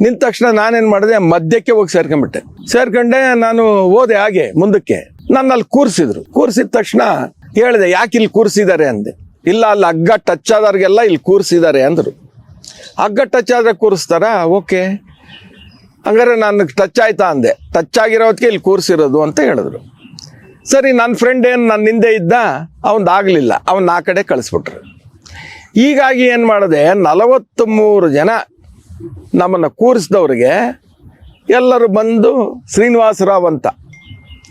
ನಿಂತ ತಕ್ಷಣ ನಾನೇನು ಮಾಡಿದೆ? ಮಧ್ಯಕ್ಕೆ ಹೋಗಿ ಸೇರ್ಕೊಂಡ್ಬಿಟ್ಟೆ. ಸೇರ್ಕೊಂಡೆ ನಾನು ಹೋದೆ ಹಾಗೆ ಮುಂದಕ್ಕೆ. ನನ್ನ ಅಲ್ಲಿ ಕೂರಿಸಿದ್ರು. ಕೂರಿಸಿದ ತಕ್ಷಣ ಹೇಳಿದೆ, ಯಾಕೆ ಇಲ್ಲಿ ಕೂರಿಸಿದ್ದಾರೆ? ಅಂದೆ. ಇಲ್ಲ, ಅಲ್ಲಿ ಹಗ್ಗ ಟಚ್ ಆದವ್ರಿಗೆಲ್ಲ ಇಲ್ಲಿ ಕೂರಿಸಿದ್ದಾರೆ ಅಂದರು. ಹಗ್ಗ ಟಚ್ ಆದ್ರೆ ಕೂರಿಸ್ತಾರಾ? ಓಕೆ. ಹಂಗಾರೆ ನನಗೆ ಟಚ್ ಆಯ್ತಾ ಅಂದೆ. ಟಚ್ ಆಗಿರೋದಕ್ಕೆ ಇಲ್ಲಿ ಕೂರಿಸಿರೋದು ಅಂತ ಹೇಳಿದ್ರು. ಸರಿ ನನ್ನ ಫ್ರೆಂಡ್ ಏನು ನನ್ನ ಹಿಂದೆ ಇದ್ದ? ಅವನ್ದು ಆಗಲಿಲ್ಲ. ಅವನ್ನ ಆ ಕಡೆ ಕಳಿಸ್ಬಿಟ್ರು. ಹೀಗಾಗಿ ಏನು ಮಾಡಿದೆ? ನಲವತ್ತು ಮೂರು ಜನ ನಮ್ಮನ್ನು ಕೂರಿಸಿದವ್ರಿಗೆ ಎಲ್ಲರೂ ಬಂದು ಶ್ರೀನಿವಾಸರಾವ್ ಅಂತ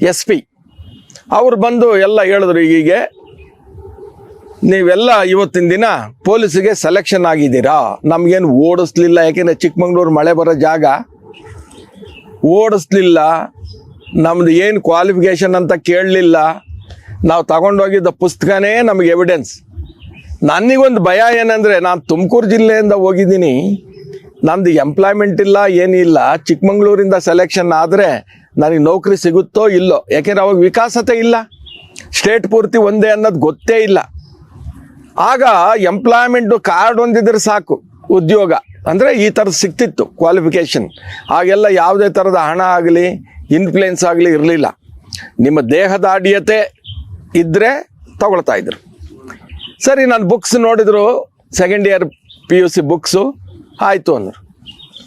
ಎಸ್ ಪಿ. ಅವರು ಬಂದು ಎಲ್ಲ ಹೇಳಿದ್ರು, ಹೀಗೆ ನೀವೆಲ್ಲ ಇವತ್ತಿನ ದಿನ ಪೊಲೀಸಿಗೆ ಸೆಲೆಕ್ಷನ್ ಆಗಿದ್ದೀರಾ? ನಮಗೇನು ಓಡಿಸ್ಲಿಲ್ಲ, ಯಾಕೆಂದರೆ ಚಿಕ್ಕಮಂಗ್ಳೂರು ಮಳೆ ಬರೋ ಜಾಗ ಓಡಿಸ್ಲಿಲ್ಲ. ನಮ್ದು ಏನು ಕ್ವಾಲಿಫಿಕೇಷನ್ ಅಂತ ಕೇಳಲಿಲ್ಲ. ನಾವು ತಗೊಂಡೋಗಿದ್ದ ಪುಸ್ತಕನೇ ನಮಗೆ ಎವಿಡೆನ್ಸ್ ನನಗೊಂದು ಭಯ ಏನಂದರೆ, ನಾನು ತುಮಕೂರು ಜಿಲ್ಲೆಯಿಂದ ಹೋಗಿದ್ದೀನಿ. ನಮ್ದು ಎಂಪ್ಲಾಯ್ಮೆಂಟ್ ಇಲ್ಲ ಏನಿಲ್ಲ ಚಿಕ್ಕಮಂಗ್ಳೂರಿಂದ ಸೆಲೆಕ್ಷನ್ ಆದರೆ ನನಗೆ ನೌಕರಿ ಸಿಗುತ್ತೋ ಇಲ್ಲೋ? ಯಾಕೆಂದ್ರೆ ಅವಾಗ ವಿಕಾಸತೆ ಇಲ್ಲ. ಸ್ಟೇಟ್ ಪೂರ್ತಿ ಒಂದೇ ಅನ್ನೋದು ಗೊತ್ತೇ ಇಲ್ಲ. ಆಗ ಎಂಪ್ಲಾಯ್ಮೆಂಟು ಕಾರ್ಡ್ ಹೊಂದಿದ್ರೆ ಸಾಕು, ಉದ್ಯೋಗ. ಅಂದರೆ ಈ ಥರದ್ದು ಸಿಕ್ತಿತ್ತು ಕ್ವಾಲಿಫಿಕೇಷನ್ ಆಗೆಲ್ಲ ಯಾವುದೇ ಥರದ ಹಣ ಆಗಲಿ ಇನ್ಫ್ಲುಯೆನ್ಸ್ ಆಗಲಿ ಇರಲಿಲ್ಲ. ನಿಮ್ಮ ದೇಹದ ಆಡ್ಯತೆ ಇದ್ದರೆ ತಗೊಳ್ತಾ ಇದ್ರು. ಸರಿ, ನಾನು ಬುಕ್ಸ್ ನೋಡಿದ್ರು second year P U C books ಆಯಿತು ಅಂದರು.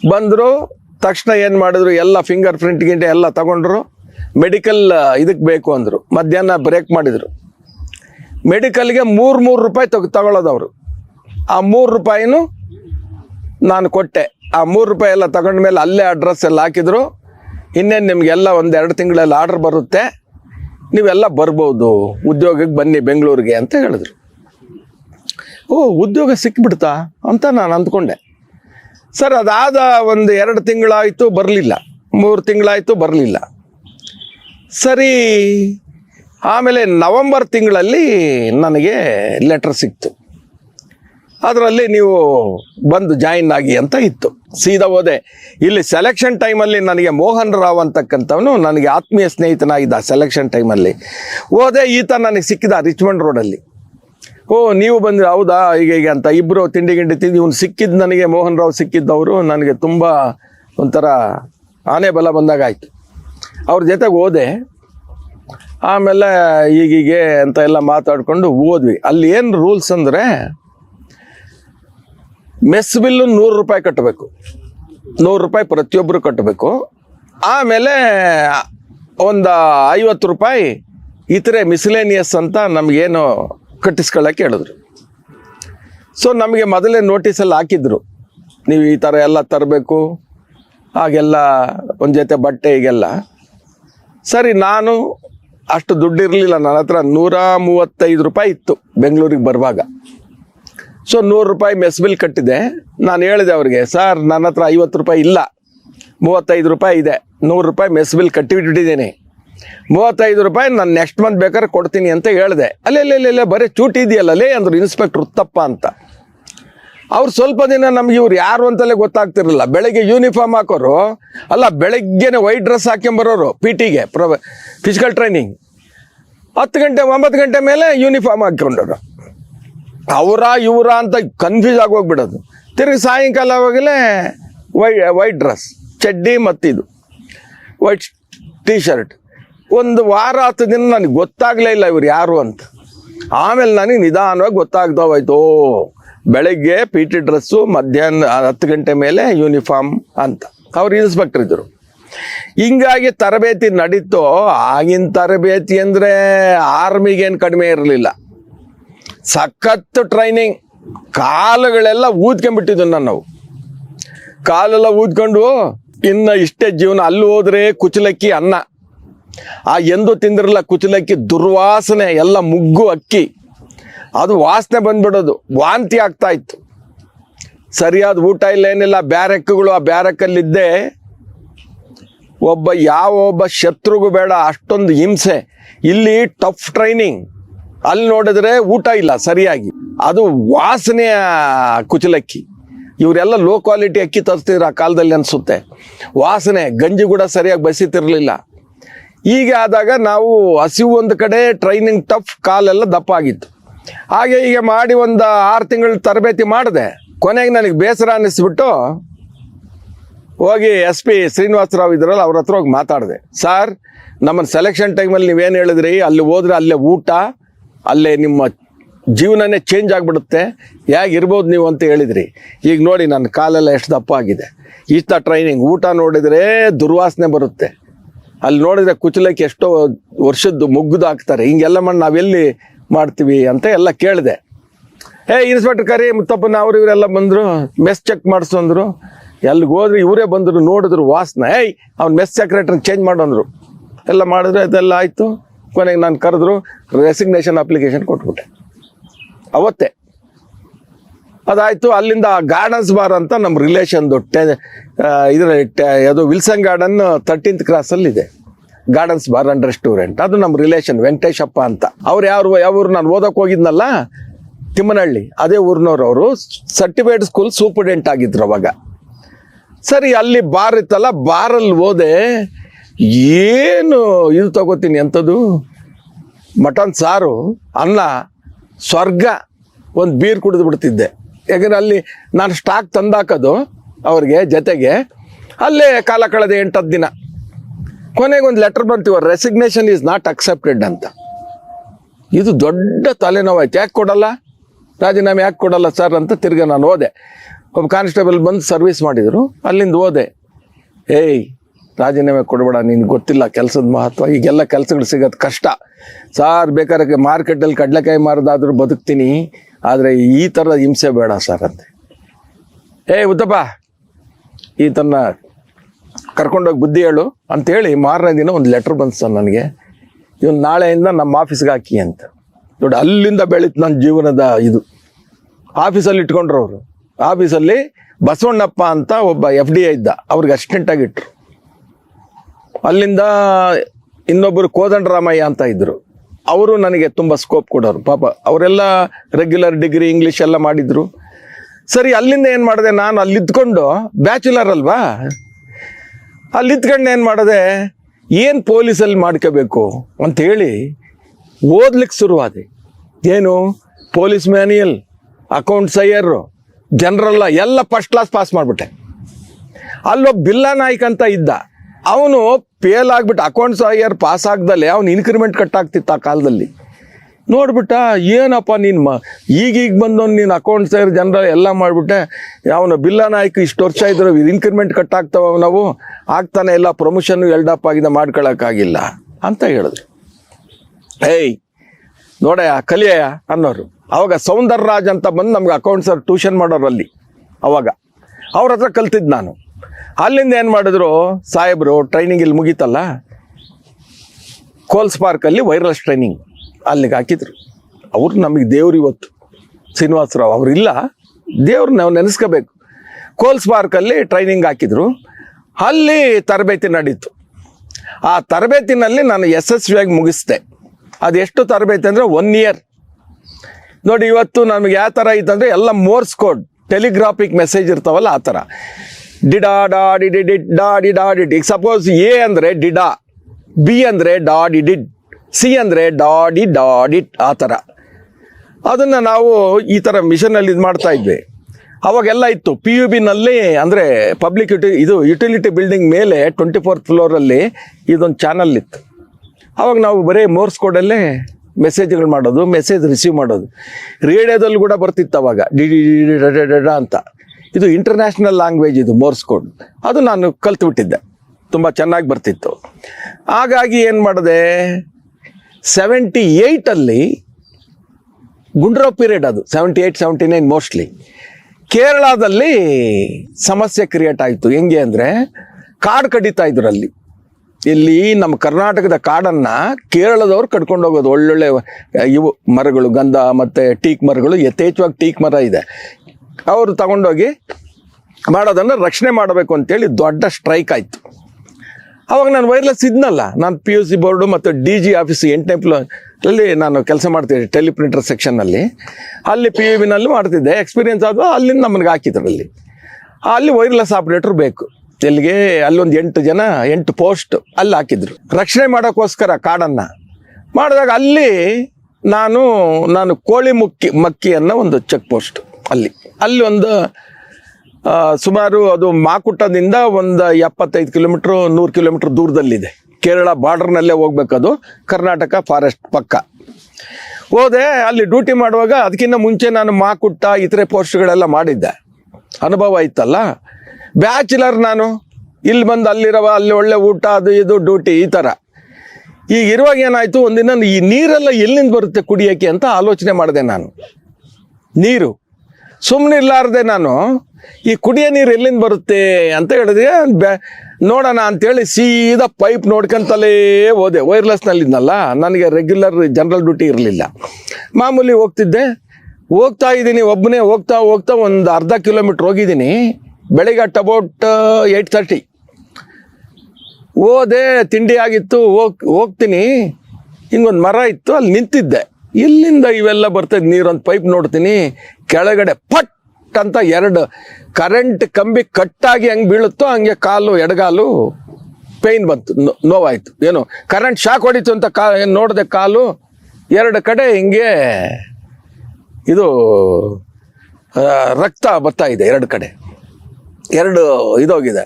ಬಂದರು, ತಕ್ಷಣ ಏನು ಮಾಡಿದ್ರು, ಎಲ್ಲ ಫಿಂಗರ್ ಪ್ರಿಂಟ್ ಗಿಂಟ ಎಲ್ಲ ತಗೊಂಡ್ರು. ಮೆಡಿಕಲ್ ಇದಕ್ಕೆ ಬೇಕು ಅಂದರು. ಮಧ್ಯಾಹ್ನ ಬ್ರೇಕ್ ಮಾಡಿದರು. ಮೆಡಿಕಲ್ಗೆ ಮೂರು ಮೂರು ರೂಪಾಯಿ ತಗ ತಗೊಳ್ಳೋದು ಅವರು ಆ ಮೂರು ರೂಪಾಯಿನೂ ನಾನು ಕೊಟ್ಟೆ. ಆ ಮೂರು ರೂಪಾಯಿ ಎಲ್ಲ ತಗೊಂಡ ಮೇಲೆ ಅಲ್ಲೇ ಅಡ್ರೆಸ್ ಎಲ್ಲ ಹಾಕಿದ್ರು. ಇನ್ನೇನು ನಿಮಗೆಲ್ಲ ಒಂದು ಎರಡು ತಿಂಗಳಲ್ಲಿ ಆರ್ಡರ್ ಬರುತ್ತೆ. ನೀವೆಲ್ಲ ಬರ್ಬೋದು. ಉದ್ಯೋಗಕ್ಕೆ ಬನ್ನಿ ಬೆಂಗಳೂರಿಗೆ ಅಂತ ಹೇಳಿದ್ರು. ಓ, ಉದ್ಯೋಗ ಸಿಕ್ಬಿಡ್ತಾ ಅಂತ ನಾನು ಅಂದ್ಕೊಂಡೆ. ಸರ್, ಅದಾದ ಒಂದು ಎರಡು ತಿಂಗಳಾಯಿತು ಬರಲಿಲ್ಲ. ಮೂರು ತಿಂಗಳಾಯಿತು ಬರಲಿಲ್ಲ. ಸರಿ, ಆಮೇಲೆ ನವಂಬರ್ ತಿಂಗಳಲ್ಲಿ ನನಗೆ ಲೆಟ್ರ್ ಸಿಕ್ತು. ಅದರಲ್ಲಿ ನೀವು ಬಂದು ಜಾಯಿನ್ ಆಗಿ ಅಂತ ಇತ್ತು. ಸೀದಾ ಹೋದೆ. ಇಲ್ಲಿ ಸೆಲೆಕ್ಷನ್ ಟೈಮಲ್ಲಿ ನನಗೆ ಮೋಹನ್ ರಾವ್ ಅಂತಕ್ಕಂಥವನು ನನಗೆ ಆತ್ಮೀಯ ಸ್ನೇಹಿತನಾಗಿದ್ದ ಸೆಲೆಕ್ಷನ್ ಟೈಮಲ್ಲಿ ಹೋದೆ, ಈತ ನನಗೆ ಸಿಕ್ಕಿದ ರಿಚ್ಮಂಡ್ ರೋಡಲ್ಲಿ ಓ, ನೀವು ಬಂದ್ರೆ, ಹೌದಾ? ಈಗ ಈಗ ಅಂತ. ಇಬ್ಬರು ತಿಂಡಿ ಗಿಂಡಿ ತಿಂದು, ಇವ್ನು ಸಿಕ್ಕಿದ್ದು ನನಗೆ, ಮೋಹನ್ ರಾವ್ ಸಿಕ್ಕಿದ್ದವರು ನನಗೆ ತುಂಬ ಒಂಥರ ಆನೆ ಬಲ ಬಂದಾಗ ಆಯ್ತು. ಅವ್ರ ಜೊತೆಗೆ ಓದೆ ಆಮೇಲೆ ಈಗೀಗೆ ಅಂತ ಎಲ್ಲ ಮಾತಾಡಿಕೊಂಡು ಓದ್ವಿ ಅಲ್ಲಿ ಏನು ರೂಲ್ಸ್ ಅಂದರೆ ಮೆಸ್ ಬಿಲ್ಲು ನೂರು ರೂಪಾಯಿ ಕಟ್ಟಬೇಕು ನೂರು ರೂಪಾಯಿ ಪ್ರತಿಯೊಬ್ಬರು ಕಟ್ಟಬೇಕು ಆಮೇಲೆ ಒಂದು ಐವತ್ತು ರೂಪಾಯಿ ಇತರೆ ಮಿಸ್ಲೇನಿಯಸ್ ಅಂತ ನಮಗೇನು ಕಟ್ಟಿಸ್ಕೊಳ್ಳೋಕೆ ಹೇಳಿದ್ರು. ಸೊ ನಮಗೆ ಮೊದಲೇ ನೋಟಿಸಲ್ಲಿ ಹಾಕಿದ್ರು. ನೀವು ಈ ಥರ ಎಲ್ಲ ತರಬೇಕು, ಹಾಗೆಲ್ಲ ಒಂದು ಜೊತೆ ಬಟ್ಟೆ ಈಗೆಲ್ಲ ಸರಿ, ನಾನು ಅಷ್ಟು ದುಡ್ಡು ಇರಲಿಲ್ಲ ನನ್ನ ಹತ್ರ ನೂರ ಮೂವತ್ತೈದು ರೂಪಾಯಿ ಇತ್ತು ಬೆಂಗಳೂರಿಗೆ ಬರುವಾಗ. ಸೊ ನೂರು ರೂಪಾಯಿ ಮೆಸ್ ಬಿಲ್ ಕಟ್ಟಿದೆ. ನಾನು ಹೇಳಿದೆ ಅವ್ರಿಗೆ ಸರ್ ನನ್ನ ಹತ್ರ ಐವತ್ತು ರೂಪಾಯಿ ಇಲ್ಲ, ಮೂವತ್ತೈದು ರೂಪಾಯಿ ಇದೆ, ನೂರು ರೂಪಾಯಿ ಮೆಸ್ ಬಿಲ್ ಕಟ್ಟಿಬಿಟ್ಟಿದ್ದೀನಿ. ಮೂವತ್ತೈದು ರೂಪಾಯಿ ನಾನು ನೆಕ್ಸ್ಟ್ ಮಂತ್ ಬೇಕಾದ್ರೆ ಕೊಡ್ತೀನಿ ಅಂತ ಹೇಳಿದೆ. ಅಲ್ಲೇ ಇಲ್ಲ ಅಲ್ಲೇ ಬರೀ ಚೂಟಿ ಇದೆಯಲ್ಲ ಲೇ ಅಂದರು ಇನ್ಸ್ಪೆಕ್ಟ್ರ್ ಉತ್ತಪ್ಪ ಅಂತ. ಅವ್ರು ಸ್ವಲ್ಪ ದಿನ ನಮ್ಗೆ ಇವ್ರು ಯಾರು ಅಂತಲೇ ಗೊತ್ತಾಗ್ತಿರಲಿಲ್ಲ. ಬೆಳಗ್ಗೆ ಯೂನಿಫಾರ್ಮ್ ಹಾಕೋರು, ಅಲ್ಲ, ಬೆಳಗ್ಗೆನೆ ವೈಟ್ ಡ್ರೆಸ್ ಹಾಕ್ಕೊಂಬರೋರು ಪಿ ಟಿಗೆ ಪ್ರೊ ಫಿಸಿಕಲ್ ಟ್ರೈನಿಂಗ್ ಹತ್ತು ಗಂಟೆ, ಒಂಬತ್ತು ಗಂಟೆ ಮೇಲೆ ಯೂನಿಫಾರ್ಮ್ ಹಾಕ್ಕೊಂಡರು ಅವರ, ಇವರ ಅಂತ ಕನ್ಫ್ಯೂಸ್ ಆಗಿ ಹೋಗ್ಬಿಡೋದು. ಸಾಯಂಕಾಲ ಆವಾಗಲೇ ವೈ ವೈಟ್ ಡ್ರೆಸ್ ಚಡ್ಡಿ ಮತ್ತಿದು. ವೈಟ್ ಟೀ ಶರ್ಟ್ ಒಂದು ವಾರ ಹತ್ತು ದಿನ ನನಗೆ ಗೊತ್ತಾಗಲೇ ಇಲ್ಲ ಇವ್ರು ಯಾರು ಅಂತ. ಆಮೇಲೆ ನನಗೆ ನಿಧಾನವಾಗಿ ಓ ಬೆಳಗ್ಗೆ ಪಿ ಟಿ ಡ್ರೆಸ್ಸು ಮಧ್ಯಾಹ್ನ ಹತ್ತು ಗಂಟೆ ಮೇಲೆ ಯೂನಿಫಾರ್ಮ್ ಅಂತ. ಅವ್ರು ಇನ್ಸ್ಪೆಕ್ಟರ್ ಇದ್ದರು ಹಿಂಗಾಗಿ ತರಬೇತಿ ನಡೀತೋ, ಆಗಿನ ತರಬೇತಿ ಅಂದರೆ ಆರ್ಮಿಗೇನು ಕಡಿಮೆ ಇರಲಿಲ್ಲ. ಸಖತ್ತು ಟ್ರೈನಿಂಗ್ ಕಾಲುಗಳೆಲ್ಲ ಊದ್ಕೊಂಡ್ಬಿಟ್ಟಿದ್ದು ನಾವು ಕಾಲೆಲ್ಲ ಊದ್ಕೊಂಡು ಇನ್ನು ಇಷ್ಟೇ ಜೀವನ, ಅಲ್ಲಿ ಹೋದ್ರೆ ಕುಚಲಕ್ಕಿ ಅನ್ನ. ಆ ಎಂದು ತಿಂದಿರಲ್ಲ ಕುಚಲಕ್ಕಿ, ದುರ್ವಾಸನೆ, ಎಲ್ಲ ಮುಗ್ಗು ಅಕ್ಕಿ. ಅದು ವಾಸನೆ ಬಂದ್ಬಿಡೋದು. ವಾಂತಿ ಆಗ್ತಾ ಇತ್ತು. ಸರಿಯಾದ ಊಟ ಇಲ್ಲ, ಏನಿಲ್ಲ ಬ್ಯಾರೆಕ್ಗಳು ಆ ಬ್ಯಾರಕ್ಕಲ್ಲಿದ್ದೆ ಒಬ್ಬ, ಯಾವ ಒಬ್ಬ ಶತ್ರುಗೂ ಬೇಡ, ಅಷ್ಟೊಂದು ಹಿಂಸೆ. ಇಲ್ಲಿ ಟಫ್ ಟ್ರೈನಿಂಗ್ ಅಲ್ಲಿ ನೋಡಿದ್ರೆ ಊಟ ಇಲ್ಲ, ಸರಿಯಾಗಿ. ಅದು ವಾಸನೆಯ ಕುಚಲಕ್ಕಿ. ಇವರೆಲ್ಲ ಲೋ ಕ್ವಾಲಿಟಿ ಅಕ್ಕಿ ತರ್ತಿದ್ರು ಆ ಕಾಲದಲ್ಲಿ ಅನಿಸುತ್ತೆ. ವಾಸನೆ, ಗಂಜಿ ಕೂಡ ಸರಿಯಾಗಿ ಬಸಿತಿರ್ಲಿಲ್ಲ. ಹೀಗೆ ಆದಾಗ ನಾವು ಹಸಿವು ಒಂದು ಕಡೆ ಟ್ರೈನಿಂಗ್ ಟಫ್ ಕಾಲೆಲ್ಲ ದಪ್ಪ ಆಗಿತ್ತು. ಹಾಗೆ ಹೀಗೆ ಮಾಡಿ ಒಂದು ಆರು ತಿಂಗಳ ತರಬೇತಿ ಮಾಡಿದೆ. ಕೊನೆಗೆ ನನಗೆ ಬೇಸರ ಅನ್ನಿಸ್ಬಿಟ್ಟು ಹೋಗಿ ಎಸ್ ಪಿ ಶ್ರೀನಿವಾಸರಾವ್ ಇದ್ರಲ್ಲ ಅವ್ರ ಹತ್ರ ಹೋಗಿ ಮಾತಾಡಿದೆ. ಸರ್ ನಮ್ಮನ್ನು ಸೆಲೆಕ್ಷನ್ ಟೈಮಲ್ಲಿ ನೀವೇನು ಹೇಳಿದ್ರಿ? ಅಲ್ಲಿ ಹೋದ್ರೆ ಅಲ್ಲೇ ಊಟ, ಅಲ್ಲೇ ನಿಮ್ಮ ಜೀವನನೇ ಚೇಂಜ್ ಆಗಿಬಿಡುತ್ತೆ. ಹೇಗೆ ಇರ್ಬೋದು ನೀವು ಅಂತ ಹೇಳಿದ್ರಿ. ಈಗ ನೋಡಿ ನನ್ನ ಕಾಲೆಲ್ಲ ಎಷ್ಟು ದಪ್ಪ ಆಗಿದೆ. ಇಷ್ಟ ಟ್ರೈನಿಂಗ್ ಊಟ ನೋಡಿದರೆ ದುರ್ವಾಸನೆ ಬರುತ್ತೆ. ಅಲ್ಲಿ ನೋಡಿದ್ರೆ ಕುಚಲಕ್ಕೆ ಎಷ್ಟೋ ವರ್ಷದ್ದು ಮುಗ್ದು ಹಾಕ್ತಾರೆ. ಹಿಂಗೆಲ್ಲ ಮಾಡಿ ನಾವೆಲ್ಲಿ ಮಾಡ್ತೀವಿ ಅಂತ ಎಲ್ಲ ಕೇಳಿದೆ. ಏ ಇನ್ಸ್ಪೆಕ್ಟರ್ ಕರಿ, ಮುತ್ತಪ್ಪನ ಅವ್ರು ಇವರೆಲ್ಲ ಬಂದರು ಮೆಸ್ ಚೆಕ್ ಮಾಡಿಸಂದ್ರು. ಎಲ್ಲಿಗೆ ಹೋದ್ರೆ, ಇವರೇ ಬಂದರು, ನೋಡಿದ್ರು ವಾಸನ. ಏಯ್, ಅವ್ನು ಮೆಸ್ ಸೆಕ್ರೆಟರಿ ಚೇಂಜ್ ಮಾಡೋಂದ್ರು. ಎಲ್ಲ ಮಾಡಿದ್ರೆ ಅದೆಲ್ಲ ಆಯಿತು. ಕೊನೆಗೆ ನಾನು ಕರೆದ್ರು ರೆಸಿಗ್ನೇಷನ್ ಅಪ್ಲಿಕೇಶನ್ ಕೊಟ್ಬಿಟ್ಟೆ. ಅವತ್ತೇ. ಅದಾಯಿತು. ಅಲ್ಲಿಂದ ಗಾರ್ಡನ್ಸ್ ಬಾರ್ ಅಂತ ನಮ್ಮ ರಿಲೇಷನ್ದು ಟೆ ಇದರ ಅದು ವಿಲ್ಸನ್ ಗಾರ್ಡನ್ ತರ್ಟೀನ್ತ್ ಕ್ರಾಸಲ್ಲಿದೆ ಗಾರ್ಡನ್ಸ್ ಬಾರ್ ಅಂಡ್ ರೆಸ್ಟೋರೆಂಟ್ ಅದು ನಮ್ಮ ರಿಲೇಷನ್ ವೆಂಕಟೇಶಪ್ಪ ಅಂತ. ಅವ್ರು ಯಾರು, ಯಾವ ಊರು ನಾನು ಓದಕ್ಕೆ ಹೋಗಿದ್ನಲ್ಲ? ತಿಮ್ಮನಹಳ್ಳಿ. ಅದೇ ಊರಿನವ್ರು ಅವರು. ಸರ್ಟಿಫೈಡ್ ಸ್ಕೂಲ್ ಸೂಪರ್ಡೆಂಟ್ ಆಗಿದ್ರು ಅವಾಗ. ಸರಿ, ಅಲ್ಲಿ ಬಾರ್ ಇತ್ತಲ್ಲ ಬಾರಲ್ಲಿ ಹೋದೆ. ಏನು ಇದು ತಗೋತೀನಿ ಅಂಥದ್ದು ಮಟನ್ ಸಾರು, ಅನ್ನ, ಸ್ವರ್ಗ, ಒಂದು ಬೀರ್ ಕುಡಿದು ಬಿಡ್ತಿದ್ದೆ. ಯಾಕಂದ್ರೆ ಅಲ್ಲಿ ನಾನು ಸ್ಟಾಕ್ ತಂದಾಕೋದು ಅವ್ರಿಗೆ ಜೊತೆಗೆ, ಅಲ್ಲೇ ಕಾಲ ಕಳೆದ ಎಂಟತ್ತು ದಿನ. ಕೊನೆಗೆ ಒಂದು ಲೆಟರ್ ಬಂತು ರೆಸಿಗ್ನೇಷನ್ ಈಸ್ ನಾಟ್ ಅಕ್ಸೆಪ್ಟೆಡ್ ಅಂತ. ಇದು ದೊಡ್ಡ ತಲೆನೋವಾಯ್ತು. ಯಾಕೆ ಕೊಡಲ್ಲ? ರಾಜೀನಾಮೆ ಯಾಕೆ ಕೊಡಲ್ಲ ಸರ್ ಅಂತ ತಿರ್ಗ ನಾನು ಹೋದೆ ಒಬ್ಬ ಕಾನ್ಸ್ಟೇಬಲ್ ಬಂದು ಸರ್ವಿಸ್ ಮಾಡಿದರು, ಅಲ್ಲಿಂದ ಹೋದೆ ಏಯ್, ರಾಜೀನಾಮೆ ಕೊಡಬೇಡ, ನಿನ್ಗೆ ಗೊತ್ತಿಲ್ಲ ಕೆಲಸದ ಮಹತ್ವ. ಈಗೆಲ್ಲ ಕೆಲಸಗಳು ಸಿಗೋದು ಕಷ್ಟ. ಸಾರ್ ಬೇಕಾದ್ರೆ ಮಾರ್ಕೆಟಲ್ಲಿ ಕಡಲೆಕಾಯಿ ಮಾರೋದಾದ್ರೂ ಬದುಕ್ತೀನಿ. ಆದರೆ ಈ ಥರದ ಹಿಂಸೆ ಬೇಡ ಸರ್ ಅಂತೆ ಏ ಉತ್ತಪ್ಪ ಈತನ್ನ ಕರ್ಕೊಂಡೋಗಿ ಬುದ್ಧಿ ಹೇಳು ಅಂತೇಳಿ ಮಾರನೇ ದಿನ ಒಂದು ಲೆಟ್ರ್ ಬಂತು ಸರ್ ನನಗೆ. ಇವನು ನಾಳೆಯಿಂದ ನಮ್ಮ ಆಫೀಸ್ಗೆ ಹಾಕಿ ಅಂತ. ನೋಡಿ, ಅಲ್ಲಿಂದ ಬೆಳೀತು ನನ್ನ ಜೀವನದ ಇದು. ಆಫೀಸಲ್ಲಿ ಇಟ್ಕೊಂಡ್ರು ಅವರು. ಆಫೀಸಲ್ಲಿ ಬಸವಣ್ಣಪ್ಪ ಅಂತ ಒಬ್ಬ ಎಫ್ ಡಿ ಐ ಇದ್ದ. ಅವ್ರಿಗೆ ಅಸಿಸ್ಟೆಂಟ್ ಆಗಿಟ್ರು ಅಲ್ಲಿಂದ ಇನ್ನೊಬ್ಬರು ಕೋದಂಡರಾಮಯ್ಯ ಅಂತ ಇದ್ದರು ಅವರು ನನಗೆ ತುಂಬ ಸ್ಕೋಪ್ ಕೊಡೋರು. ಪಾಪ ಅವರೆಲ್ಲ ರೆಗ್ಯುಲರ್ ಡಿಗ್ರಿ ಇಂಗ್ಲೀಷ್ ಎಲ್ಲ ಮಾಡಿದ್ರು. ಸರಿ, ಅಲ್ಲಿಂದ ಏನು ಮಾಡಿದೆ? ನಾನು ಅಲ್ಲಿ ಇದ್ಕೊಂಡು ಬ್ಯಾಚುಲರ್ ಅಲ್ವಾ? ಅಲ್ಲಿದ್ಕೊಂಡು ಏನು ಮಾಡಿದೆ? ಏನು ಪೊಲೀಸಲ್ಲಿ ಮಾಡ್ಕೋಬೇಕು ಅಂತೇಳಿ ಓದ್ಲಿಕ್ಕೆ ಶುರುವಾದೆ. ಏನು? ಪೊಲೀಸ್ ಮ್ಯಾನ್ಯಲ್ ಅಕೌಂಟ್ ಸೈಯರು ಜನರಲ್ಲ ಎಲ್ಲ ಫಸ್ಟ್ ಕ್ಲಾಸ್ ಪಾಸ್ ಮಾಡಿಬಿಟ್ಟೆ. ಅಲ್ಲೊಬ್ಬ ಬಿಲ್ಲಾ ನಾಯ್ಕ ಅಂತ ಇದ್ದ. ಅವನು ಫೇಲ್ ಆಗ್ಬಿಟ್ಟು ಅಕೌಂಟ್ಸ್ ಇಯರ್ ಪಾಸ್ ಆಗ್ದಲೆ ಅವ್ನು ಇನ್ಕ್ರಿಮೆಂಟ್ ಕಟ್ಟಾಗ್ತಿತ್ತು ಆ ಕಾಲದಲ್ಲಿ. ನೋಡ್ಬಿಟ್ಟ, ಏನಪ್ಪ ನೀನು ಮ, ಈಗೀಗ ಬಂದವನು ನೀನು ಅಕೌಂಟ್ಸ್ ಇಯರ್ ಜನರಲ್ ಎಲ್ಲ ಮಾಡಿಬಿಟ್ಟೆ, ಅವನು ಬಿಲ್ಲ ನಾಯ್ಕ ಇಷ್ಟು ವರ್ಷ ಇದ್ರು ಇನ್ಕ್ರಿಮೆಂಟ್ ಕಟ್ಟಾಗ್ತಾವ ನಾವು, ಆಗ್ತಾನೆ ಎಲ್ಲ ಪ್ರಮೋಷನ್ ಎಲ್ಡಪ್ ಆಗಿದೆ ಮಾಡ್ಕೊಳಕ್ಕಾಗಿಲ್ಲ, ಅಂತ ಹೇಳಿದ್ರು. ಏಯ್, ನೋಡಯ್ಯ, ಕಲಿಯಯ್ಯ, ಅನ್ನೋರು. ಅವಾಗ ಸೌಂದರ್ ರಾಜ್ ಅಂತ ಬಂದು ನಮ್ಗೆ ಅಕೌಂಟ್ಸ್ ಟ್ಯೂಷನ್ ಮಾಡೋರು ಅಲ್ಲಿ ಅವಾಗ. ಅವ್ರ ಹತ್ರ ಕಲ್ತಿದ್ದು ನಾನು. ಅಲ್ಲಿಂದ ಏನು ಮಾಡಿದ್ರು? ಸಾಹೇಬರು ಟ್ರೈನಿಂಗ್ ಇಲ್ಲಿ ಮುಗೀತಲ್ಲ? ಕೋಲ್ಸ್ ಪಾರ್ಕಲ್ಲಿ ವೈರ್ಲೆಸ್ ಟ್ರೈನಿಂಗ್ ಅಲ್ಲಿಗೆ ಹಾಕಿದ್ರು. ಅವ್ರು ನಮಗೆ ದೇವ್ರು ಇವತ್ತು. ಶ್ರೀನಿವಾಸರಾವ್ ಅವರಿಲ್ಲ ದೇವ್ರು ನಾವು ನೆನೆಸ್ಕೋಬೇಕು. ಕೋಲ್ಸ್ ಪಾರ್ಕಲ್ಲಿ ಟ್ರೈನಿಂಗ್ ಹಾಕಿದ್ರು. ಅಲ್ಲಿ ತರಬೇತಿ ನಡೀತು. ಆ ತರಬೇತಿನಲ್ಲಿ ನಾನು ಯಶಸ್ವಿಯಾಗಿ ಮುಗಿಸ್ದೆ. ಅದೆಷ್ಟು ತರಬೇತಿ ಅಂದರೆ ಒನ್ ಇಯರ್ ನೋಡಿ, ಇವತ್ತು ನಮಗೆ ಯಾವ ಥರ ಇತ್ತಂದರೆ ಎಲ್ಲ ಮೋರ್ಸ್ ಕೋಡ್ ಟೆಲಿಗ್ರಾಫಿಕ್ ಮೆಸೇಜ್ ಇರ್ತಾವಲ್ಲ ಆ ಥರ. ಡಿಡಾ ಡಾ ಡಿ ಡಿ ಡಿಡ್ ಡಾ ಡಿ ಡಾ ಡಿ ಈಗ ಸಪೋಸ್ ಎ ಅಂದರೆ ಡಿಡಾ ಬಿ ಅಂದರೆ ಡಾ ಡಿ ಡಿಡ್ ಸಿ ಅಂದರೆ ಡಾ ಡಿ ಡಾ ಡಿಟ್ ಆ ಥರ. ಅದನ್ನು ನಾವು ಈ ಥರ ಮಿಷನಲ್ಲಿ ಇದು ಮಾಡ್ತಾ ಇದ್ವಿ. ಅವಾಗೆಲ್ಲ ಇತ್ತು. ಪಿ ಯು ಬಿನಲ್ಲಿ ಅಂದರೆ ಪಬ್ಲಿಕ್ ಯುಟಿ ಇದು ಯುಟಿಲಿಟಿ ಬಿಲ್ಡಿಂಗ್ ಮೇಲೆ ಟ್ವೆಂಟಿ ಫೋರ್ತ್ ಫ್ಲೋರಲ್ಲಿ ಇದೊಂದು ಚಾನಲ್ ಇತ್ತು. ಅವಾಗ ನಾವು ಬರೀ ಮೋರ್ಸ್ ಕೋಡಲ್ಲೇ ಮೆಸೇಜ್ಗಳು ಮಾಡೋದು ಮೆಸೇಜ್ ರಿಸೀವ್ ಮಾಡೋದು. ರೇಡಿಯೋದಲ್ಲಿ ಕೂಡ ಬರ್ತಿತ್ತು ಅವಾಗ. ಡಿ ಡಿ ಡಿ ಡಿ ಡ ಡ ಡ ಡ ಅಂತ. ಇದು ಇಂಟರ್ನ್ಯಾಷನಲ್ ಲ್ಯಾಂಗ್ವೇಜ್ ಇದು ಮೋರ್ಸ್ ಕೋಡ್ ಅದು ನಾನು ಕಲ್ತ್ಬಿಟ್ಟಿದ್ದೆ. ತುಂಬ ಚೆನ್ನಾಗಿ ಬರ್ತಿತ್ತು. ಹಾಗಾಗಿ ಏನು ಮಾಡಿದೆ? ಸೆವೆಂಟಿ ಏಯ್ಟಲ್ಲಿ ಗುಂಡ್ರೋ ಪೀರಿಯಡ್ ಅದು. Seventy eight seventy nine mostly ಕೇರಳದಲ್ಲಿ ಸಮಸ್ಯೆ ಕ್ರಿಯೇಟ್ ಆಯಿತು. ಹೆಂಗೆ ಅಂದರೆ ಕಾಡು ಕಡಿತಾ ಅಲ್ಲಿ ಇಲ್ಲಿ ನಮ್ಮ ಕರ್ನಾಟಕದ ಕಾಡನ್ನು ಕೇರಳದವ್ರು ಕಡ್ಕೊಂಡು ಹೋಗೋದು. ಒಳ್ಳೊಳ್ಳೆ ಇವು ಮರಗಳು, ಗಂಧ ಮತ್ತು ಟೀಕ್ ಮರಗಳು, ಯಥೇಚ್ಛವಾಗಿ ಟೀಕ್ ಮರ ಇದೆ. ಅವರು ತಗೊಂಡೋಗಿ ಮಾಡೋದನ್ನು ರಕ್ಷಣೆ ಮಾಡಬೇಕು ಅಂತೇಳಿ ದೊಡ್ಡ ಸ್ಟ್ರೈಕ್ ಆಯಿತು. ಅವಾಗ ನಾನು ವೈರ್ಲೆಸ್ ಇದ್ನಲ್ಲ, ನಾನು ಪಿ ಯು ಸಿ ಬೋರ್ಡು ಮತ್ತು ಡಿ ಜಿ ಆಫೀಸ್ ಎಂಟನೇ ಪ್ಲೋಲ್ಲಿ ನಾನು ಕೆಲಸ ಮಾಡ್ತಿದ್ದೆ ಟೆಲಿಪ್ರಿಂಟರ್ ಸೆಕ್ಷನ್ನಲ್ಲಿ ಅಲ್ಲಿ. ಪಿ ಯು ಬಿನಲ್ಲಿ ಮಾಡ್ತಿದ್ದೆ. ಎಕ್ಸ್ಪೀರಿಯನ್ಸ್ ಆದ ಅಲ್ಲಿಂದ ನಮಗೆ ಹಾಕಿದ್ರು ಅಲ್ಲಿ. ಅಲ್ಲಿ ವೈರ್ಲೆಸ್ ಆಪ್ರೇಟರ್ ಬೇಕು. ಎಲ್ಲಿಗೆ, ಅಲ್ಲೊಂದು ಎಂಟು ಜನ, ಎಂಟು ಪೋಸ್ಟ್ ಅಲ್ಲಿ ಹಾಕಿದ್ರು. ರಕ್ಷಣೆ ಮಾಡೋಕ್ಕೋಸ್ಕರ ಕಾಡನ್ನು. ಮಾಡಿದಾಗ ಅಲ್ಲಿ ನಾನು ನಾನು ಕೋಳಿ ಮುಕ್ಕಿ ಮಕ್ಕಿ ಅನ್ನೋ ಒಂದು ಚೆಕ್ ಪೋಸ್ಟ್ ಅಲ್ಲಿ. ಅಲ್ಲಿ ಒಂದು ಸುಮಾರು ಅದು ಮಾಕುಟ್ಟದಿಂದ ಒಂದು ಎಪ್ಪತ್ತೈದು ಕಿಲೋಮೀಟ್ರ್, ನೂರು ಕಿಲೋಮೀಟ್ರ್ ದೂರದಲ್ಲಿದೆ. ಕೇರಳ ಬಾರ್ಡರ್ನಲ್ಲೇ ಹೋಗ್ಬೇಕದು, ಕರ್ನಾಟಕ ಫಾರೆಸ್ಟ್ ಪಕ್ಕ. ಹೋದೆ, ಅಲ್ಲಿ ಡ್ಯೂಟಿ ಮಾಡುವಾಗ ಅದಕ್ಕಿಂತ ಮುಂಚೆ ನಾನು ಮಾಕುಟ್ಟ ಇತರೆ ಪೋಸ್ಟ್ಗಳೆಲ್ಲ ಮಾಡಿದ್ದೆ. ಅನುಭವ ಇತ್ತಲ್ಲ? ಬ್ಯಾಚುಲರ್ ನಾನು. ಇಲ್ಲಿ ಬಂದು ಅಲ್ಲಿರವ, ಅಲ್ಲಿ ಒಳ್ಳೆ ಊಟ, ಅದು ಇದು, ಡ್ಯೂಟಿ, ಈ ಥರ ಈಗ ಇರುವಾಗ ಏನಾಯಿತು, ಒಂದಿನ ಈ ನೀರೆಲ್ಲ ಎಲ್ಲಿಂದ ಬರುತ್ತೆ ಕುಡಿಯೋಕ್ಕೆ ಅಂತ ಆಲೋಚನೆ ಮಾಡಿದೆ ನಾನು. ನೀರು. ಸುಮ್ಮನೆ ನಾನು, ಈ ಕುಡಿಯೋ ನೀರು ಎಲ್ಲಿಂದ ಬರುತ್ತೆ? ಅಂತ ಹೇಳಿದ್ರೆ ಬ್ಯಾ, ನೋಡೋಣ ಅಂತೇಳಿ ಸೀದಾ ಪೈಪ್ ನೋಡ್ಕೊಂತಲೇ ಹೋದೆ. ವೈರ್ಲೆಸ್ನಲ್ಲಿದ್ನಲ್ಲ ನನಗೆ ರೆಗ್ಯುಲರ್ ಜನರಲ್ ಡ್ಯೂಟಿ ಇರಲಿಲ್ಲ. ಮಾಮೂಲಿ ಹೋಗ್ತಿದ್ದೆ. ಹೋಗ್ತಾ ಇದ್ದೀನಿ ಒಬ್ಬನೇ ಹೋಗ್ತಾ ಹೋಗ್ತಾ ಒಂದು ಅರ್ಧ ಕಿಲೋಮೀಟ್ರ್ ಹೋಗಿದ್ದೀನಿ. ಬೆಳಿಗ್ಗೆ ಅಟ್ ಅಬೌಟ್ ಏಯ್ಟ್ ತರ್ಟಿ ಹೋದೆ, ತಿಂಡಿ ಆಗಿತ್ತು, ಹೋಗ್, ಹೋಗ್ತೀನಿ. ಹಿಂಗೊಂದು ಮರ ಇತ್ತು, ಅಲ್ಲಿ ನಿಂತಿದ್ದೆ. ಇಲ್ಲಿಂದ ಇವೆಲ್ಲ ಬರ್ತದೆ ನೀರೊಂದು ಪೈಪ್ ನೋಡ್ತೀನಿ. ಕೆಳಗಡೆ ಪಟ್ ಅಂತ ಎರಡು ಕರೆಂಟ್ ಕಂಬಿ ಕಟ್ಟಾಗಿ ಹೆಂಗೆ ಬೀಳುತ್ತೋ ಹಂಗೆ ಕಾಲು, ಎಡಗಾಲು ಪೇಯ್ನ್ ಬಂತು ನೋವಾಯ್ತು. ಏನು, ಕರೆಂಟ್ ಶಾಕ್ ಹೊಡಿತು ಅಂತ ಕಾ ನೋಡಿದೆ ಕಾಲು, ಎರಡು ಕಡೆ ಹಿಂಗೆ ಇದು ರಕ್ತ ಬರ್ತಾ ಇದೆ ಎರಡು ಕಡೆ. ಎರಡು ಇದೋಗಿದೆ.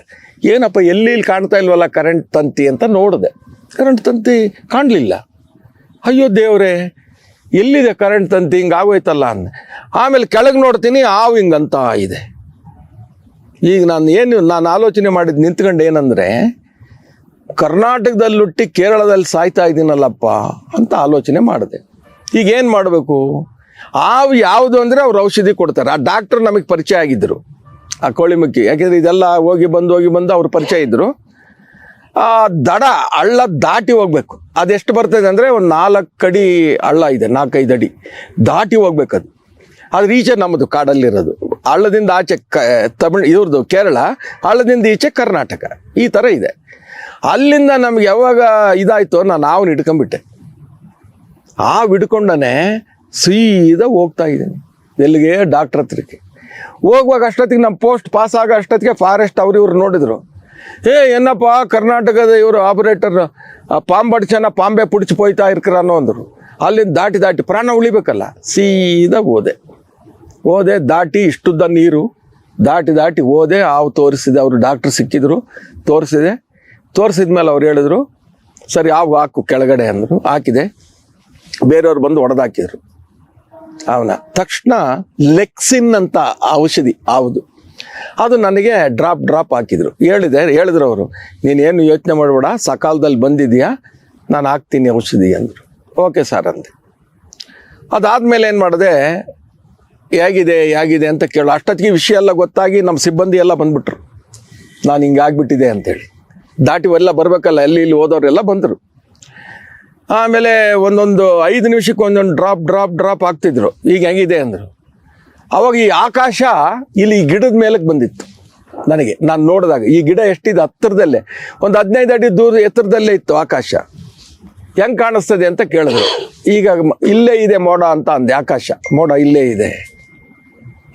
ಏನಪ್ಪ, ಎಲ್ಲಿ ಇಲ್ಲಿ ಕಾಣ್ತಾ ಇಲ್ವಲ್ಲ ಕರೆಂಟ್ ತಂತಿ ಅಂತ ನೋಡಿದೆ. ಕರೆಂಟ್ ತಂತಿ ಕಾಣಲಿಲ್ಲ. ಅಯ್ಯೋ ದೇವ್ರೆ ಎಲ್ಲಿದೆ ಕರೆಂಟ್ ತಂತಿ? ಹಿಂಗಾಗೋಯ್ತಲ್ಲ ಅಂದೆ. ಆಮೇಲೆ ಕೆಳಗೆ ನೋಡ್ತೀನಿ ಹಾವು ಹಿಂಗಂತ ಇದೆ. ಈಗ ನಾನು ಏನು ನಾನು ಆಲೋಚನೆ ಮಾಡಿದ್ದು ನಿಂತ್ಕೊಂಡು ಏನಂದರೆ ಕರ್ನಾಟಕದಲ್ಲಿ ಹುಟ್ಟಿ ಕೇರಳದಲ್ಲಿ ಸಾಯ್ತಾ ಇದ್ದೀನಲ್ಲಪ್ಪ ಅಂತ ಆಲೋಚನೆ ಮಾಡಿದೆ. ಈಗ ಏನು ಮಾಡಬೇಕು? ಹಾವು ಯಾವುದು ಅಂದರೆ ಅವ್ರು ಔಷಧಿ ಕೊಡ್ತಾರೆ. ಆ ಡಾಕ್ಟ್ರ್ ನಮಗೆ ಪರಿಚಯ ಆಗಿದ್ದರು ಆ ಕೋಳಿಮುಕ್ಕಿ ಯಾಕೆಂದರೆ ಇದೆಲ್ಲ ಹೋಗಿ ಬಂದು ಹೋಗಿ ಬಂದು ಅವ್ರು ಪರಿಚಯ ಇದ್ದರು ಆ ದಡ, ಹಳ್ಳ ದಾಟಿ ಹೋಗ್ಬೇಕು. ಅದೆಷ್ಟು ಬರ್ತದೆ ಅಂದರೆ ಒಂದು ನಾಲ್ಕು ಅಡಿ ಹಳ್ಳ ಇದೆ, ನಾಲ್ಕೈದು ಅಡಿ. ದಾಟಿ ಹೋಗ್ಬೇಕು ಅದು ಈಚೆ ನಮ್ಮದು ಕಾಡಲ್ಲಿರೋದು. ಹಳ್ಳದಿಂದ ಆಚೆ ಕ, ತಮಿಳ್ ಇವ್ರದ್ದು ಕೇರಳ, ಹಳ್ಳದಿಂದ ಈಚೆ ಕರ್ನಾಟಕ. ಈ ಥರ ಇದೆ. ಅಲ್ಲಿಂದ ನಮ್ಗೆ ಯಾವಾಗ ಇದಾಯಿತು ನಾನು ಹಾವನ್ನ ಹಿಡ್ಕೊಂಬಿಟ್ಟೆ ಆ ಹಿಡ್ಕೊಂಡನೆ ಸೀದಾ ಹೋಗ್ತಾ ಇದ್ದೀನಿ. ಎಲ್ಲಿಗೆ? ಡಾಕ್ಟ್ರ್ ಹತ್ರಕ್ಕೆ. ಹೋಗುವಾಗ ಅಷ್ಟೊತ್ತಿಗೆ ನಮ್ಮ ಪೋಸ್ಟ್ ಪಾಸ್ ಆಗೋ ಅಷ್ಟೊತ್ತಿಗೆ ಫಾರೆಸ್ಟ್ ಅವ್ರು ಇವ್ರು ನೋಡಿದ್ರು. ಏ ಏನಪ್ಪ ಕರ್ನಾಟಕದ ಇವರು ಆಪರೇಟರ್ ಪಾಂಬಡ್ಚನ ಪಾಂಬೆ ಪುಡಿಚಿ ಪೋಯ್ತಾ ಅನ್ನೋ ಅಂದರು. ಅಲ್ಲಿಂದ ದಾಟಿ ದಾಟಿ ಪ್ರಾಣ ಉಳಿಬೇಕಲ್ಲ, ಸೀದಾ ಹೋದೆ. ಹೋದೆ, ದಾಟಿ ಇಷ್ಟುದ್ದ ನೀರು, ದಾಟಿ ದಾಟಿ ಹೋದೆ, ಹಾವು ತೋರಿಸಿದೆ, ಅವರು ಡಾಕ್ಟ್ರ್ ಸಿಕ್ಕಿದ್ರು, ತೋರಿಸಿದೆ. ತೋರಿಸಿದ ಮೇಲೆ ಅವ್ರು ಹೇಳಿದ್ರು, ಸರಿ, ಹಾವು ಹಾಕು, ಕೆಳಗಡೆ ಅಂದರು, ಹಾಕಿದೆ. ಬೇರೆಯವ್ರು ಬಂದು ಹೊಡೆದಾಕಿದ್ರು ಅವನ ತಕ್ಷಣ ಲೆಕ್ಸಿನ್ ಅಂತ ಔಷಧಿ ಹೌದು ಅದು ನನಗೆ ಡ್ರಾಪ್ ಡ್ರಾಪ್ ಹಾಕಿದ್ರು. ಹೇಳಿದೆ, ಹೇಳಿದ್ರು ಅವರು ನೀನೇನು ಯೋಚನೆ ಮಾಡಬೇಡ, ಸಕಾಲದಲ್ಲಿ ಬಂದಿದೆಯಾ? ನಾನು ಹಾಕ್ತೀನಿ ಔಷಧಿ ಅಂದರು. ಓಕೆ ಸರ್ ಅಂದೆ. ಅದಾದಮೇಲೆ ಏನು ಮಾಡಿದೆ, ಹೇಗಿದೆ ಹೇಗಿದೆ ಅಂತ ಕೇಳು. ಅಷ್ಟೊತ್ತಿಗೆ ವಿಷಯ ಎಲ್ಲ ಗೊತ್ತಾಗಿ ನಮ್ಮ ಸಿಬ್ಬಂದಿ ಎಲ್ಲ ಬಂದ್ಬಿಟ್ರು. ನಾನು ಹಿಂಗೆ ಆಗಿಬಿಟ್ಟಿದೆ ಅಂತೇಳಿ ದಾಟಿ ಎಲ್ಲ ಬರಬೇಕಲ್ಲ ಅಲ್ಲಿ ಇಲ್ಲಿ ಹೋದವರೆಲ್ಲ ಬಂದರು. ಆಮೇಲೆ ಒಂದೊಂದು ಐದು ನಿಮಿಷಕ್ಕೆ ಒಂದೊಂದು ಡ್ರಾಪ್ ಡ್ರಾಪ್ ಡ್ರಾಪ್ ಆಗ್ತಿದ್ರು ಈಗ ಹೆಂಗಿದೆ ಅಂದರು. ಅವಾಗ ಈ ಆಕಾಶ ಇಲ್ಲಿ ಈ ಗಿಡದ ಮೇಲಕ್ಕೆ ಬಂದಿತ್ತು ನನಗೆ. ನಾನು ನೋಡಿದಾಗ ಈ ಗಿಡ ಎಷ್ಟಿದೆ ಹತ್ತಿರದಲ್ಲೇ. ಒಂದು ಹದಿನೈದು ಅಡಿ ದೂರ ಎತ್ತರದಲ್ಲೇ ಇತ್ತು ಆಕಾಶ. ಹೆಂಗೆ ಕಾಣಿಸ್ತದೆ ಅಂತ ಕೇಳಿದ್ರು. ಈಗ ಇಲ್ಲೇ ಇದೆ ಮೋಡ ಅಂತ ಅಂದೆ, ಆಕಾಶ. ಮೋಡ ಇಲ್ಲೇ ಇದೆ.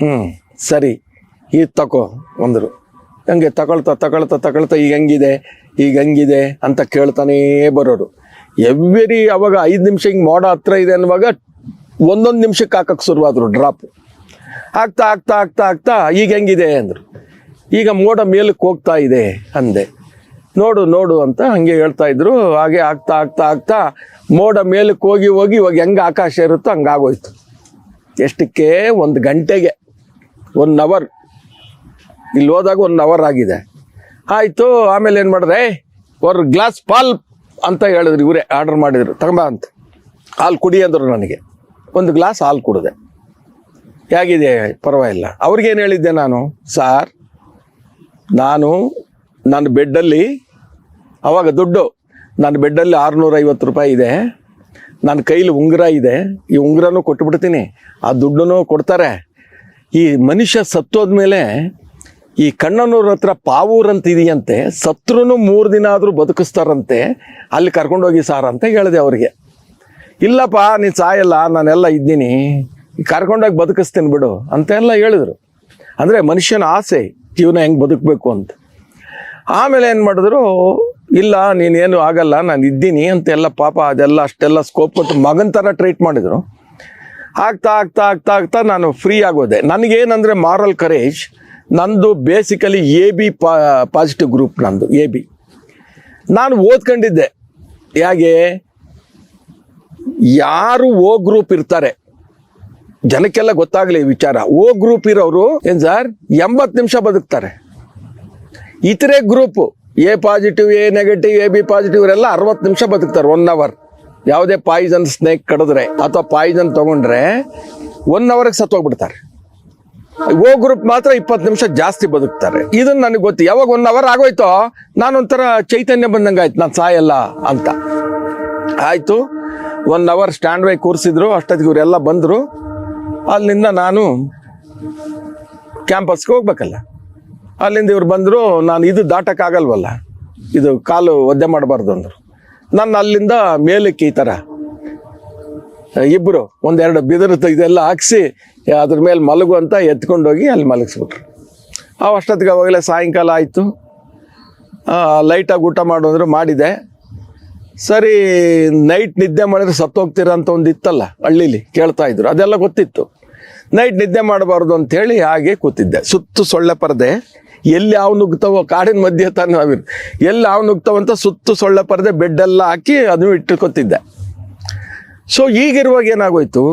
ಹ್ಞೂ ಸರಿ. ಈ ತಕೋ ಅಂದರು. ಹಂಗೆ ತಗೊಳ್ತಾ ತಗೊಳ್ತಾ ತಗೊಳ್ತಾ ಈಗ ಹೆಂಗಿದೆ? ಈಗ ಹೆಂಗಿದೆ ಅಂತ ಕೇಳ್ತಾನೇ ಬರೋರು. ಎವ್ರಿ ಅವಾಗ ಐದು ನಿಮಿಷ ಹಿಂಗೆ ಮೋಡ ಹತ್ರ ಇದೆ ಅನ್ನುವಾಗ ಒಂದೊಂದು ನಿಮಿಷಕ್ಕೆ ಹಾಕಕ್ಕೆ ಶುರುವಾದರು ಡ್ರಾಪ್. ಆಗ್ತಾ ಆಗ್ತಾ ಆಗ್ತಾ ಆಗ್ತಾ ಈಗ ಹೆಂಗಿದೆ ಅಂದರು. ಈಗ ಮೋಡ ಮೇಲಕ್ಕೆ ಹೋಗ್ತಾ ಇದೆ ಅಂದೆ. ನೋಡು ನೋಡು ಅಂತ ಹಂಗೆ ಹೇಳ್ತಾ ಇದ್ರು. ಹಾಗೆ ಆಗ್ತಾ ಆಗ್ತಾ ಆಗ್ತಾ ಮೋಡ ಮೇಲಕ್ಕೆ ಹೋಗಿ ಹೋಗಿ ಇವಾಗ ಹೆಂಗೆ ಆಕಾಶ ಇರುತ್ತೋ ಹಂಗಾಗೋಯ್ತು ಎಷ್ಟಕ್ಕೆ? ಒಂದು ಗಂಟೆಗೆ. ಒನ್ ಅವರ್ ಇಲ್ಲಿ ಹೋದಾಗ ಒನ್ ಅವರ್ ಆಗಿದೆ. ಆಯಿತು, ಆಮೇಲೆ ಏನು ಮಾಡಿದ್ರೆ ಅವ್ರ ಗ್ಲಾಸ್ ಪಾಲ್ ಅಂತ ಹೇಳಿದ್ರು ಇವರೇ, ಆರ್ಡರ್ ಮಾಡಿದ್ರು. ತಗೊಂಬ ಅಂತ. ಹಾಲು ಕುಡಿ ಅಂದರು ನನಗೆ. ಒಂದು ಗ್ಲಾಸ್ ಹಾಲು ಕುಡಿದೆ. ಹೇಗಿದೆ? ಪರವಾಗಿಲ್ಲ. ಅವ್ರಿಗೇನು ಹೇಳಿದ್ದೆ ನಾನು? ಸಾರ್, ನಾನು ನನ್ನ ಬೆಡ್ಡಲ್ಲಿ ಅವಾಗ ದುಡ್ಡು. ನನ್ನ ಬೆಡ್ಡಲ್ಲಿ ಆರುನೂರೈವತ್ತು ರೂಪಾಯಿ ಇದೆ. ನನ್ನ ಕೈಲಿ ಉಂಗುರ ಇದೆ. ಈ ಉಂಗುರನೂ ಕೊಟ್ಬಿಡ್ತೀನಿ. ಆ ದುಡ್ಡನ್ನು ಕೊಡ್ತಾರೆ. ಈ ಮನುಷ್ಯ ಸತ್ತೋದ್ಮೇಲೆ ಈ ಕಣ್ಣನೂರ ಹತ್ರ ಪಾವೂರಂತಿದೆಯಂತೆ ಸತ್ರೂ ಮೂರು ದಿನ ಆದರೂ ಬದುಕಿಸ್ತಾರಂತೆ, ಅಲ್ಲಿ ಕರ್ಕೊಂಡೋಗಿ ಸಾರ್ ಅಂತ ಹೇಳಿದೆ ಅವರಿಗೆ. ಇಲ್ಲಪ್ಪ, ನೀನು ಸಾಯಲ್ಲ, ನಾನೆಲ್ಲ ಇದ್ದೀನಿ. ಕರ್ಕೊಂಡೋಗಿ ಬದುಕಿಸ್ತೀನಿ ಬಿಡು ಅಂತೆಲ್ಲ ಹೇಳಿದ್ರು. ಅಂದರೆ ಮನುಷ್ಯನ ಆಸೆ, ಜೀವನ ಹೆಂಗೆ ಬದುಕಬೇಕು ಅಂತ. ಆಮೇಲೆ ಏನು ಮಾಡಿದ್ರು, ಇಲ್ಲ, ನೀನೇನು ಆಗಲ್ಲ, ನಾನು ಇದ್ದೀನಿ ಅಂತೆಲ್ಲ ಪಾಪ ಅದೆಲ್ಲ ಅಷ್ಟೆಲ್ಲ ಸ್ಕೋಪ್ ಕೊಟ್ಟು ಮಗನ ಥರ ಟ್ರೀಟ್ ಮಾಡಿದರು. ಆಗ್ತಾ ಆಗ್ತಾ ಆಗ್ತಾ ಆಗ್ತಾ ನಾನು ಫ್ರೀ ಆಗೋದೆ. ನನಗೇನಂದರೆ ಮಾರಲ್ ಕರೇಜ್ ನಂದು basically A B positive group ನಂದು ಎ ಬಿ ನಾನು ಓದ್ಕೊಂಡಿದ್ದೆ. ಹೇಗೆ? ಯಾರು ಓ ಗ್ರೂಪ್ ಇರ್ತಾರೆ. ಜನಕ್ಕೆಲ್ಲ ಗೊತ್ತಾಗಲಿ ವಿಚಾರ. ಓ ಗ್ರೂಪ್ ಇರೋರು, ಏನ್ ಸರ್ ಎಂಬತ್ತು ನಿಮಿಷ ಬದುಕ್ತಾರೆ. ಇತರೆ group A positive A negative A B positive ಇವರೆಲ್ಲ ಅರವತ್ತು ನಿಮಿಷ ಬದುಕ್ತಾರೆ ಒನ್ ಅವರ್ ಯಾವುದೇ ಪಾಯ್ಸನ್ ಸ್ನೇಕ್ ಕಡಿದ್ರೆ ಅಥವಾ ಪಾಯ್ಸನ್ ತಗೊಂಡ್ರೆ ಒನ್ ಅವರ್ಗೆ ಸತ್ತೋಗ್ಬಿಡ್ತಾರೆ ಓ ಗ್ರೂಪ್ ಮಾತ್ರ ಇಪ್ಪತ್ತು ನಿಮಿಷ ಜಾಸ್ತಿ ಬದುಕ್ತಾರೆ. ಇದನ್ನ ನನಗೆ ಗೊತ್ತು. ಯಾವಾಗ ಒನ್ ಅವರ್ ಆಗೋಯ್ತೋ, ನಾನೊಂಥರ ಚೈತನ್ಯ ಬಂದಂಗೆ ಆಯ್ತು, ನಾನು ಸಾಯಲ್ಲ ಅಂತ. ಆಯಿತು ಒನ್ ಅವರ್ ಸ್ಟ್ಯಾಂಡ್ ಬೈ ಕೂರಿಸಿದ್ರು, ಅಷ್ಟೊತ್ತಿಗೆ ಇವರೆಲ್ಲ ಬಂದರು. ಅಲ್ಲಿಂದ ನಾನು ಕ್ಯಾಂಪಸ್ಗೆ ಹೋಗ್ಬೇಕಲ್ಲ. ಅಲ್ಲಿಂದ ಇವ್ರು ಬಂದರು, ನಾನು ಇದು ದಾಟಕ್ಕಾಗಲ್ವಲ್ಲ. ಇದು ಕಾಲು ಒದ್ದೆ ಮಾಡಬಾರ್ದು ಅಂದರು. ನಾನು ಅಲ್ಲಿಂದ ಮೇಲಕ್ಕೆ ಈ ಥರ ಇಬ್ಬರು ಒಂದೆರಡು ಬಿದಿರು ಇದೆಲ್ಲ ಹಾಕ್ಸಿ, ಅದ್ರ ಮೇಲೆ ಮಲಗು ಅಂತ ಎತ್ಕೊಂಡೋಗಿ ಅಲ್ಲಿ ಮಲಗಿಸ್ಬಿಟ್ರು. ಆ ಅಷ್ಟೊತ್ತಿಗೆ ಅವಾಗಲೇ ಸಾಯಂಕಾಲ ಆಯಿತು. ಲೈಟಾಗಿ ಊಟ ಮಾಡು ಮಾಡಿದೆ. ಸರಿ, ನೈಟ್ ನಿದ್ದೆ ಮಾಡಿದ್ರೆ ಸತ್ತೋಗ್ತೀರ ಅಂತ ಒಂದು ಇತ್ತಲ್ಲ, ಹಳ್ಳಿಲಿ ಕೇಳ್ತಾ ಇದ್ರು, ಅದೆಲ್ಲ ಗೊತ್ತಿತ್ತು. ನೈಟ್ ನಿದ್ದೆ ಮಾಡಬಾರ್ದು ಅಂತೇಳಿ ಹಾಗೆ ಕೂತಿದ್ದೆ. ಸುತ್ತು ಸೊಳ್ಳೆ ಪರದೆ, ಎಲ್ಲಿ ಯಾವ ನುಗ್ತಾವೋ ಕಾಡಿನ ಮಧ್ಯೆ ತಾನು ನಾವಿರ್. ಎಲ್ಲಿ ಯಾವ ನುಗ್ತಾವಂತ ಸುತ್ತು ಸೊಳ್ಳೆ ಪರದೆ ಬೆಡ್ಡೆಲ್ಲ ಹಾಕಿ ಅದನ್ನು ಇಟ್ಕೊತಿದ್ದೆ. ಸೊ ಈಗಿರುವಾಗ ಏನಾಗೋಯ್ತು?